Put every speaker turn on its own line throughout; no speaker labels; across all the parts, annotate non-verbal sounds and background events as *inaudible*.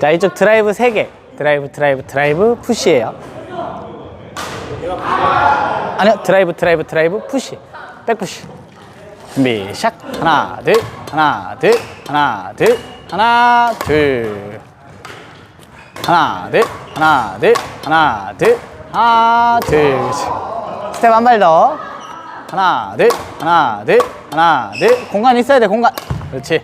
자 이쪽 드라이브 3개. 드라이브 드라이브 드라이브 푸시예요. 아니요 드라이브 드라이브 드라이브 푸시. 백푸시. 준비 샥 하나 둘 하나 둘 하나 둘 하나 둘. 하나 둘 하나 둘 하나 둘 하나 둘. 스텝 한 발 더. 하나 둘 하나 둘 하나 둘. 공간 있어야 돼 공간. 그렇지.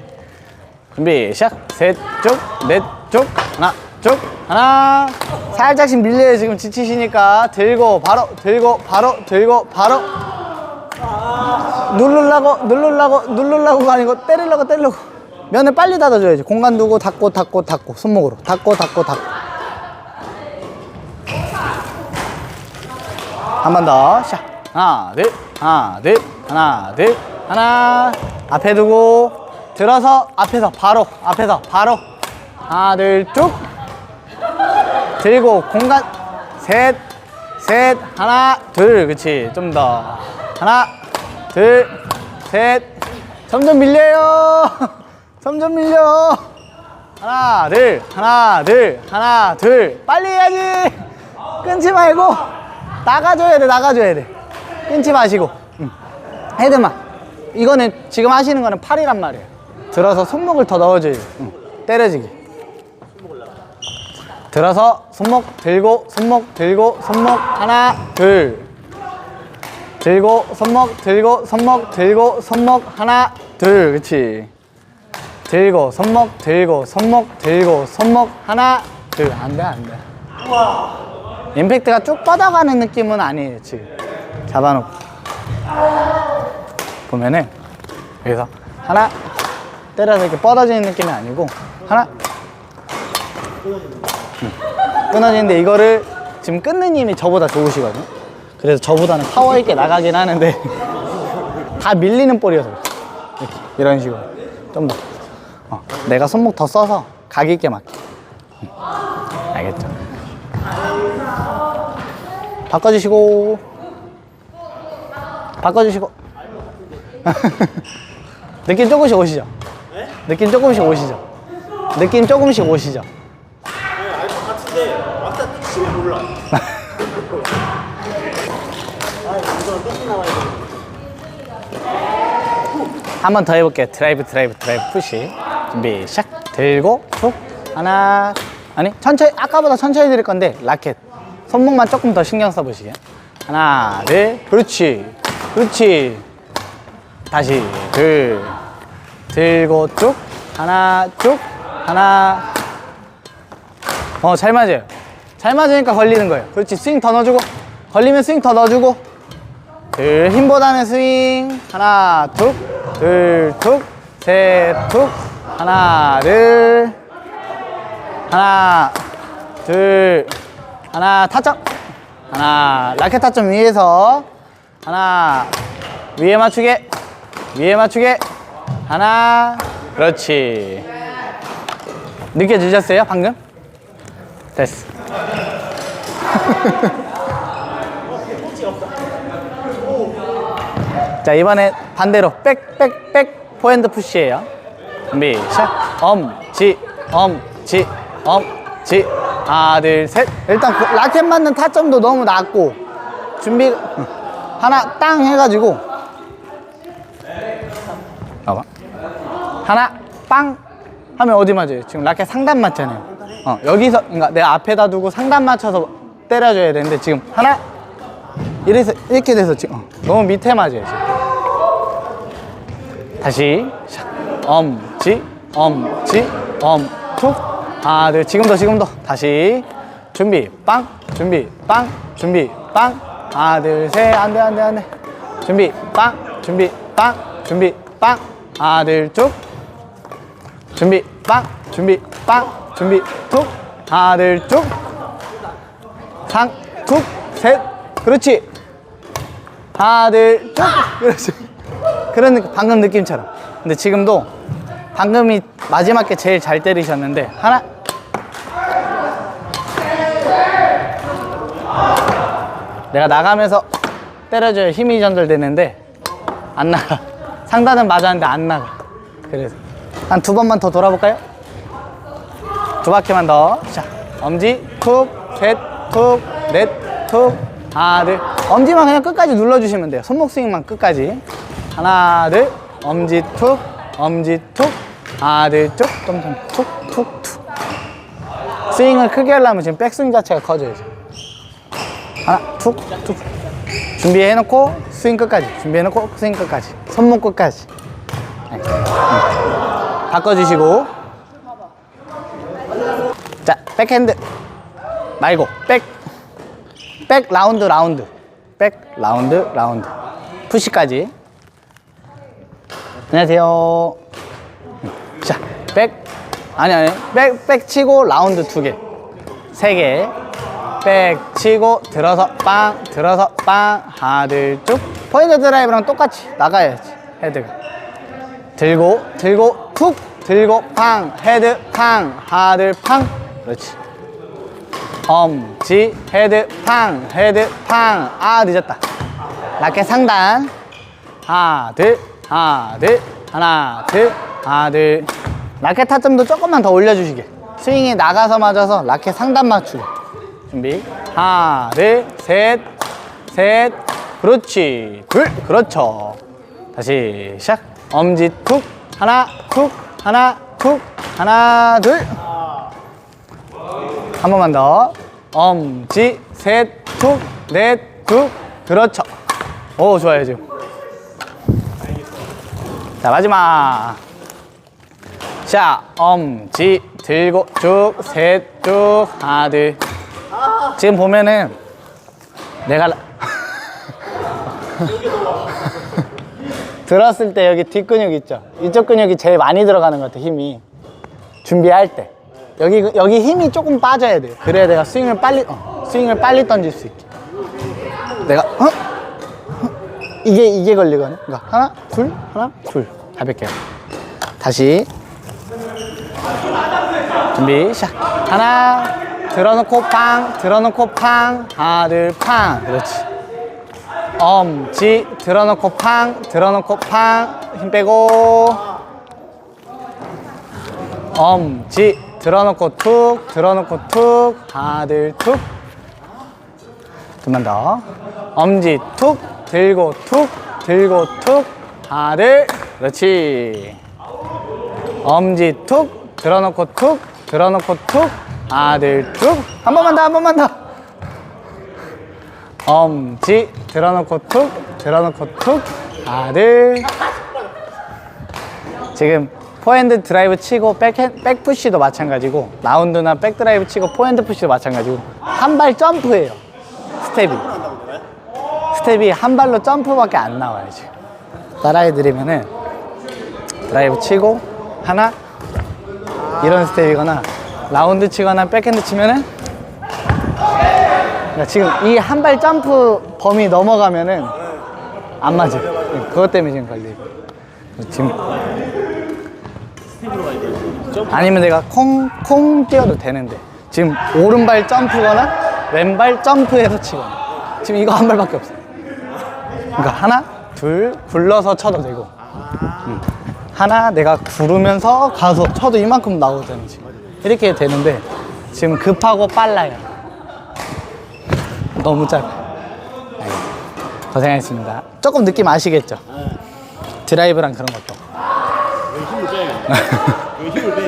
준비 시작. 셋쪽넷 쪽? 하나. 쪽? 하나. 살짝씩 밀려요 지금 지치시니까. 들고 바로 들고 바로 들고 바로. 누르려고 누르려고 누르려고가 아니고 때리려고 때리려고. 면을 빨리 닫아줘야지. 공간 두고 닫고 닫고 닫고. 손목으로. 닫고 닫고 닫고. 한 번 더. 샷. 하나, 둘, 하나, 둘, 하나, 둘, 하나. 앞에 두고 들어서 앞에서 바로 앞에서 바로 하나, 둘, 쭉. 들고 공간 셋, 셋, 하나, 둘, 그렇지. 좀 더. 하나, 둘, 셋. 점점 밀려요. *laughs* 점점 밀려. 하나, 둘, 하나, 둘, 하나, 둘. 빨리 해야지. 끊지 말고 나가줘야 돼, 나가줘야 돼. 끊지 마시고. 응. 헤드만. 이거는 지금 하시는 거는 팔이란 말이에요. 들어서 손목을 더 넣어줘야 돼. 응. 때려지기. 들어서 손목 들고 손목 들고 손목 하나 둘. 들고 손목 들고 손목 들고 손목 하나 둘. 그렇지 들고 손목 들고 손목 들고 손목 하나 둘. 안 돼 안돼. 임팩트가 쭉 뻗어가는 느낌은 아니에요 지금 잡아놓고. 보면은 여기서 하나 때려서 이렇게 뻗어지는 느낌이 아니고 하나 끊어지는데 이거를 지금 끊는 힘이 저보다 좋으시거든요 그래서 저보다는 파워 있게 나가긴 하는데 *laughs* 다 밀리는 볼이어서 그래요. 이렇게 이런 식으로 좀더 어, 내가 손목 더 써서 각 있게 맞게 음, 알겠죠? 바꿔주시고 바꿔주시고 *laughs* 느낌 조금씩 오시죠? 느낌 조금씩 오시죠? 느낌 조금씩 오시죠?
같은데 왔다 치면 몰라. 아, 이거 끝이 나와야 돼.
한 번 더 해볼게요. 드라이브, 드라이브, 드라이브, 푸시. 준비, 시작. 들고, 툭. 하나. 아니, 천천히, 아까보다 천천히 드릴 건데, 라켓. 손목만 조금 더 신경 써보시게. 하나, 둘. 그렇지. 그렇지. 다시, 둘. 들고, 쭉. 하나, 쭉. 하나. 어, 잘 맞아요. 잘 맞으니까 걸리는 거예요. 그렇지. 스윙 더 넣어주고. 걸리면 스윙 더 넣어주고. 둘, 힘보다는 스윙. 하나, 툭, 둘, 툭, 셋, 툭. 하나, 둘. 하나, 둘. 하나, 타점. 하나, 라켓 타점 위에서. 하나, 위에 맞추게. 위에 맞추게. 하나, 그렇지. 느껴지셨어요, 방금? 됐어. *laughs* 자 이번에 반대로 백 백 백 포핸드 푸시예요. 준비 시작. 엄지 엄지 엄지. 하나 둘 셋. 일단 그 라켓 맞는 타점도 너무 낮고 준비 하나 땅 해가지고. 봐봐. 하나 빵 하면 어디 맞아요? 지금 라켓 상단 맞잖아요 어 여기서 그러니까 내 앞에다 두고 상단 맞춰서 때려줘야 되는데 지금 하나? 이래서 이렇게 돼서 지금 어, 너무 밑에 맞아요 지금. 다시 샷. 엄지 엄지 엄툭 하나 둘 지금도 지금도 다시. 준비 빵. 준비 빵. 준비 빵. 하나 둘셋. 안돼 안돼 안돼. 준비 빵. 준비 빵. 준비 빵. 하나 둘쭉. 준비 빵. 준비 빵 준비 툭. 하나 둘쭉 상툭셋. 그렇지. 하나 둘쭉 그렇지. 그런 방금 느낌처럼. 근데 지금도 방금이 마지막 게 제일 잘 때리셨는데 하나. 내가 나가면서 때려줘야 힘이 전달되는데 안 나가. *laughs* 상단은 맞았는데 안 나가. 그래서. 한 두 번만 더 돌아볼까요? 두 바퀴만 더. 자, 엄지 툭, 셋, 툭, 넷, 툭, 하나, 둘. 엄지만 그냥 끝까지 눌러주시면 돼요. 손목 스윙만 끝까지. 하나, 둘. 엄지 툭, 엄지 툭, 하나, 둘, 쭉, 좀, 툭, 툭, 툭. 스윙을 크게 하려면 지금 백스윙 자체가 커져야죠. 하나, 툭, 툭. 준비해놓고 스윙 끝까지. 준비해놓고 스윙 끝까지. 손목 끝까지. 네. 음. 바꿔주시고. 자, 백핸드. 말고, 백. 백 라운드, 라운드. 백 라운드, 라운드. 푸시까지. 안녕하세요. 자, 백. 아니, 아니. 백, 백 치고 라운드 두 개. 세 개. 백 치고 들어서 빵, 들어서 빵. 하나, 둘, 쭉. 포인트 드라이브랑 똑같이 나가야지. 헤드가. 들고, 들고, 툭. 들고, 팡. 헤드, 팡. 하나, 둘, 팡. 그렇지. 엄지, 헤드, 팡. 헤드, 팡. 아, 늦었다. 라켓 상단. 하나, 둘, 하나, 둘, 하나, 둘, 하나, 둘. 라켓 타점도 조금만 더 올려주시게. 스윙이 나가서 맞아서 라켓 상단 맞추게. 준비. 하나, 둘, 셋, 셋. 그렇지. 둘. 그렇죠. 다시 시작. 엄지 툭. 하나, 툭. 하나, 툭. 하나, 둘. 한 번만 더. 엄지, 셋, 툭, 넷, 툭. 그렇죠. 오, 좋아요, 지금. 자, 마지막. 자, 엄지 들고 쭉, 셋, 쭉, 하나, 둘. 지금 보면은 내가 라- *laughs* 들었을 때 여기 뒷근육 있죠? 이쪽 근육이 제일 많이 들어가는 것 같아, 힘이. 준비할 때. 여기, 여기 힘이 조금 빠져야 돼요. 그래야 내가 스윙을 빨리, 어, 스윙을 빨리 던질 수 있게. 내가, 어? 이게 이게 걸리거든. 그러니까 하나, 둘, 하나, 둘. 가볍게. 다시. 준비 시작. 하나 들어놓고 팡, 들어놓고 팡, 하나 둘 팡. 그렇지. 엄지 들어놓고 팡, 들어놓고 팡. 힘 빼고. 엄지 들어놓고 툭, 들어놓고 툭, 둘 툭. 두번 더. 엄지 툭, 들고 툭, 들고 툭, 둘. 그렇지. 엄지 툭, 들어놓고 툭, 들어놓고 툭, 하나, 둘, 툭. 한 번만 더, 한 번만 더. 엄지 들어놓고 툭, 들어놓고 툭, 둘. 지금 포핸드 드라이브 치고 백, 백푸시도 마찬가지고 라운드나 백드라이브 치고 포핸드 푸시도 마찬가지고 한 발 점프예요. 스텝이. 스텝이 한 발로 점프밖에 안 나와요 지금. 따라해드리면은 드라이브 치고 하나 이런 스텝이거나 라운드 치거나 백핸드 치면은 그러니까 지금 이 한 발 점프 범위 넘어가면은 안 맞아요. 그것 때문에 지금 걸리고. 지금 아니면 내가 콩, 콩 뛰어도 되는데. 지금 오른발 점프거나 왼발 점프해서 치거나. 지금 이거 한 발밖에 없어요 그러니까 하나 둘 굴러서 쳐도 되고. 음. 하나 내가 구르면서 가서 쳐도 이만큼 나오잖아요 지금. 이렇게 되는데 지금 급하고 빨라요. 너무 짧아요. 아이고, 고생하셨습니다. 조금 느낌 아시겠죠? 드라이브랑 그런 것도.
여기 힘을. 여기 *laughs* 힘을 빼야겠네.